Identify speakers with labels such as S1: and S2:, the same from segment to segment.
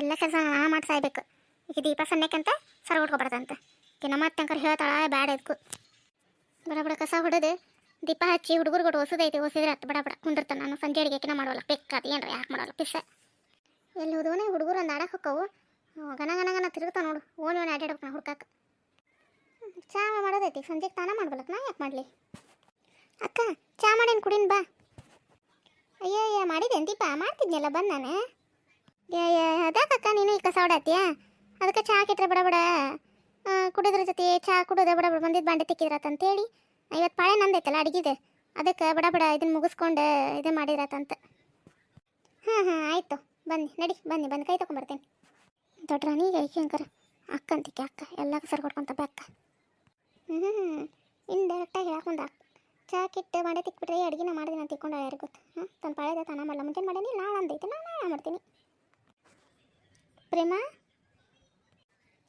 S1: ಎಲ್ಲ ಕೆಲಸ ನಾ ಮಾಡಿ ಸಾಯ್ಬೇಕು ಈಗ ದೀಪ ಸಣ್ಣಕ್ಕಂತ ಸರ್ ಉಟ್ಕೊಬಾರ್ದಂತ. ಈಗ ನಮ್ಮ ಅತ್ತಂಕರ್ ಹೇಳ್ತಾಳ ಬ್ಯಾಡ ಇದಕ್ಕೂ ಬಡ ಬಡ ಕಸ ಹೊಡೆದು ದೀಪ ಹಚ್ಚಿ ಹುಡುಗರು ಕೊಟ್ಟು ಹೊಸದೈತಿ, ಹೊಸಿದ್ರೆ ಹತ್ತು ಬಡ ಬಡ ಕುಂದಿರ್ತಾನೆ ನಾನು. ಸಂಜೆ ಅಡಿಗೆ ಮಾಡವಲ್ಲ, ಬೇಕಾದ ಏನ್ರ ಯಾಕೆ ಮಾಡೋಲ್ಲ ಪಿಸ ಎಲ್ಲಿ ಹೋದವನೇ ಹುಡುಗರು ಒಂದು ಆಡಕ್ಕೆ ಹೋಕ್ಕವು. ಗನ ಗನ ಗನ ತಿರುಗ್ತಾ ನೋಡು. ಓನ್ ಓನ್ ಅಡ್ಡಾಡ್ಬೇಕು ನಾ ಹುಡ್ಕಕ್ಕೆ ಚಾ ಮಾಡೋದೈತಿ, ಸಂಜೆಗೆ ತಾನ ಮಾಡ್ಬಲ್ಲಕ್ಕ ನಾ ಯಾಕೆ ಮಾಡಲಿ? ಅಕ್ಕ, ಚಾ ಮಾಡೇನು ಕುಡಿನ್ ಬಾ. ಅಯ್ಯ ಅಯ್ಯ ಮಾಡಿದ್ದೇನೆ ದೀಪ? ಮಾಡ್ತಿದ್ನಲ್ಲ, ಬಂದು ನಾನು. ಅದಾಕಕ್ಕ ನೀನು ಈ ಕಸ ಹೊಡತ್ತೀಯ? ಅದಕ್ಕೆ ಚಹಾ ಕೆಟ್ರೆ ಬಡ ಕುಡಿದ್ರ ಜೊತೆ ಚಹಾ ಕುಡಿದ ಬಡ ಬಡ ಬಂದಿದ್ದು ಬಾಂಡೆ ಹೇಳಿ ಇವತ್ತು ಪಾಳೆ ನಂದೈತಲ್ಲ ಅಡುಗೆದು. ಅದಕ್ಕೆ ಬಡ ಬಡ ಇದನ್ನ ಮುಗಿಸ್ಕೊಂಡು ಇದು ಮಾಡಿದ್ರತ್ತಂತ ಹಾಂ ಹಾಂ, ಆಯಿತು. ಬನ್ನಿ, ನಡಿ, ಬನ್ನಿ ಬಂದು ಕೈ ತೊಗೊಂಬರ್ತೇನೆ ದೊಡ್ಡ ರಾಣಿ ಐಕೆ ಅಂಕರ ಅಕ್ಕ ಅಂತಿಕೆ, ಅಕ್ಕ ಎಲ್ಲ ಸರ್ ಕೊಡ್ಕೊಂತ ಅಕ್ಕ. ಹ್ಞೂ ಇಂಡೈರೆಕ್ಟಾಗಿ ಹೇಳಕೊಂಡ ಚಾ ಕಿಟ್ಟು ಮಾಡಿ ತಿಕ್ಬಿಟ್ರೆ ಅಡುಗೆನ ಮಾಡಿದೆ ಅಂತ ತಿಕ್ಕೊಂಡು ಯಾರಿಗೆ ಗೊತ್ತು? ಹಾಂ ತನ್ನ ಪಾಳೆದ ತಾನ ಮಾಡಲ್ಲ ಮುಂಚೆ ಮಾಡೇನಿ ನಾಳೆ ಅಂದೈತೆ ನಾನು ನಾಳೆ ಮಾಡ್ತೀನಿ. ಪ್ರೇಮ?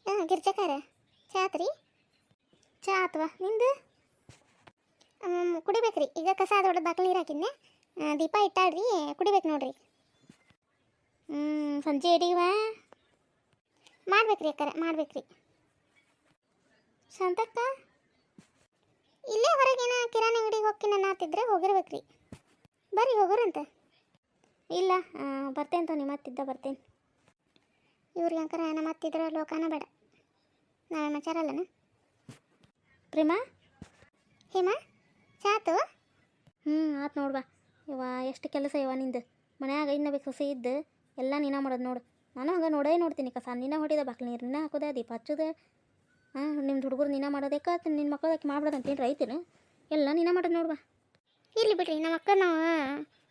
S1: ಹಾಂ, ಗಿರ್ಜಕಾರ. ಚಾ ಆತ್ರಿ? ಚಾ ಆತ್ವಾ? ನಿಂದು? ಕುಡಿಬೇಕು ಕುಡಿಬೇಕ್ರಿ. ಈಗ ಕಸ ದೊಡ್ಡ ಬಾಕಲ್ ನೀರು ಹಾಕಿದ್ನೆ. ದೀಪ ಇಟ್ಟಾಡ್ರಿ ಕುಡಿಬೇಕು ನೋಡ್ರಿ. ಹ್ಞೂ ಸಂಜೆ ಇಡೀವ ಮಾಡ್ಬೇಕ್ರಿ ಅಕ್ಕರೆ, ಮಾಡ್ಬೇಕ್ರಿ. ಶಾಂತಕ್ಕ? ಇಲ್ಲೇ ಹೊರಗೇನ ಕಿರಾಣಿ ಅಂಗಡಿಗೆ ಹೋಗಿ ನನ್ನ ಆತಿದ್ರೆ ಹೋಗಿರ್ಬೇಕ್ರಿ. ಬರ್ರಿ, ಹೋಗ್ರಂತೆ. ಇಲ್ಲ ಬರ್ತೇನೆ ತೋ ನಿಮ್ಮ ಮತ್ತಿದ್ದ ಬರ್ತೇನೆ. ಇವ್ರಿಗೆ ಅಂಕರ ನಮ್ಮ ಮತ್ತಿದ್ರೆ ಲೋಕನ ಬೇಡ. ನಾವೇ ಮಚಾರಲ್ಲನ ಪ್ರೇಮ? ಹೇಮ? ಚಾತು ಹ್ಞೂ ಆತು ನೋಡ್ಬಾ ಇವ ಎಷ್ಟು ಕೆಲಸ ಇವ ನಿಂದು. ಮನ್ಯಾಗ ಇನ್ನ ಬೇಕು ಸೊಸೆ ಇದ್ದು ಎಲ್ಲ ನೀನ ಮಾಡೋದು ನೋಡು. ನಾನು ಹಂಗೆ ನೋಡೇ ನೋಡ್ತೀನಿ ಕಸ. ನೀನ ಹೊಡಿದ ಬಾಕ್ಲಿ ನೀರು ನಿನ್ನ ಹಾಕೋದೆ ದೀಪ ಹಚ್ಚೋದ. ಹಾಂ ನಿಮ್ದು ಹುಡುಗರು ನೀನ ಮಾಡೋದಕ್ಕೆ ನಿನ್ನ ಮಕ್ಕಳದಕ್ಕೆ ಮಾಡ್ಬಿಡೋದು ಅಂತೇನು ರೈತನು? ಎಲ್ಲ ನೀನ ಮಾಡೋದು ನೋಡ್ಬಾ ಇರ್ಲಿ ಬಿಡ್ರಿ ನಮ್ಮ ಮಕ್ಕಳು ನಾವು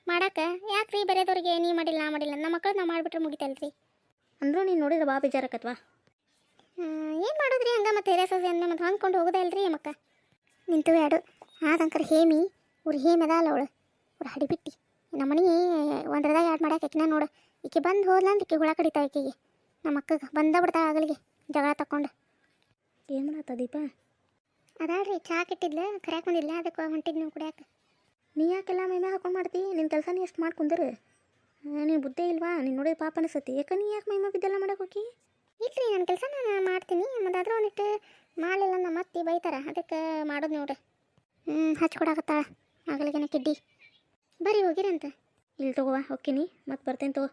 S1: ಮಾಡಕ್ಕೆ ರೀ ಬೇರೆದವ್ರಿಗೆ ನೀ ಮಾಡಿಲ್ಲ ನಾ ಮಾಡಿಲ್ಲ. ನಮ್ಮ ಮಕ್ಕಳು ನಾವು ಮಾಡಿಬಿಟ್ರೆ ಮುಗಿತಲ್ರಿ. ಅಂದರೂ ನೀನು ನೋಡಿದ್ರೆ ಬಾ ಬೇಜಾರಕತ್ವಾ? ಏನು ಮಾಡೋದ್ರಿ ಹಂಗೆ ಮತ್ತೆ ಹೇರ ಸಸಿ ಅಂದ್ರೆ ಮತ್ತೆ ಹೊಂದ್ಕೊಂಡು ಹೋಗೋದೇ ಅಲ್ರಿ ಅಮ್ಮಕ್ಕ ನಿಂತು ಯಾಡು ಆದಂಕರ್ ಹೇಮಿ ಅವ್ರು ಹೇಮಿ ಅಲ್ಲ ಅವಳು. ಅವ್ರು ಹಡಿಬಿಟ್ಟಿ. ನಮ್ಮ ಮನೆ ಒಂದ್ರದಾಗ ಯಾಡ್ ಮಾಡ್ಯಾಕೆ ಆಕಿನ ನೋಡು. ಈಕೆ ಬಂದು ಹೋದ್ಲ ಅಂತ ಈಕೆ ಹುಳ ಕಡಿತಾ ಈಕೆಗೆ. ನಮ್ಮ ಅಕ್ಕಗೆ ಬಂದ ಬಿಡ್ತಾ ಆಗಲಿಗೆ ಜಗಳ ತಕೊಂಡು ಏನು ಮಾಡತ್ತ ದೀಪ? ಅದಾಳ್ರಿ ಚಾ ಕೆಟ್ಟಿದ್ಲ ಕರ್ಯಾಕ್ ಬಂದಿಲ್ಲ ಅದಕ್ಕೆ ಹೊಂಟಿದ್ ನೀವು ಕುಡಿಯಾಕೆ. ನೀ ಯಾಕೆಲ್ಲ ಮೈ ಮ್ಯಾಗ ಹಾಕೊಂಡು ಮಾಡ್ತಿ? ನಿಮ್ಮ ಕೆಲಸ ನೀ ಎಷ್ಟು ಮಾಡಿ ಕುಂದ್ರು? ನೀನು ಬುದ್ಧಿ ಇಲ್ವಾ? ನೀನು ನೋಡಿದ ಪಾಪ ಅನಿಸುತ್ತೆ. ಯಾಕೆ ನೀ ಯಾಕೆ ಮೈ ಬಿದ್ದೆಲ್ಲ ಮಾಡಕ್ಕೆ ಹೋಗಿ? ಇಲ್ರಿ ನನ್ನ ಕೆಲಸ ನಾನು ಮಾಡ್ತೀನಿ. ಮತ್ತಾದರೂ ಒಂದಿಟ್ಟು ಮಾಡಲಿಲ್ಲ ನಮ್ಮ ಅತ್ತಿ ಬೈತಾರ. ಅದಕ್ಕೆ ಮಾಡೋದು ನೋಡ್ರಿ ಹ್ಞೂ ಹಚ್ಕೊಡಾಕತ್ತಾಳ ಆಗಲಿಗೆನ ಕಿಡ್ಡಿ. ಬರೀ ಹೋಗಿರಂತ. ಇಲ್ಲಿ ತಗೋವಾ ಹೋಗ್ತೀನಿ. ಮತ್ತೆ ಬರ್ತೇನೆ ತಗೋ.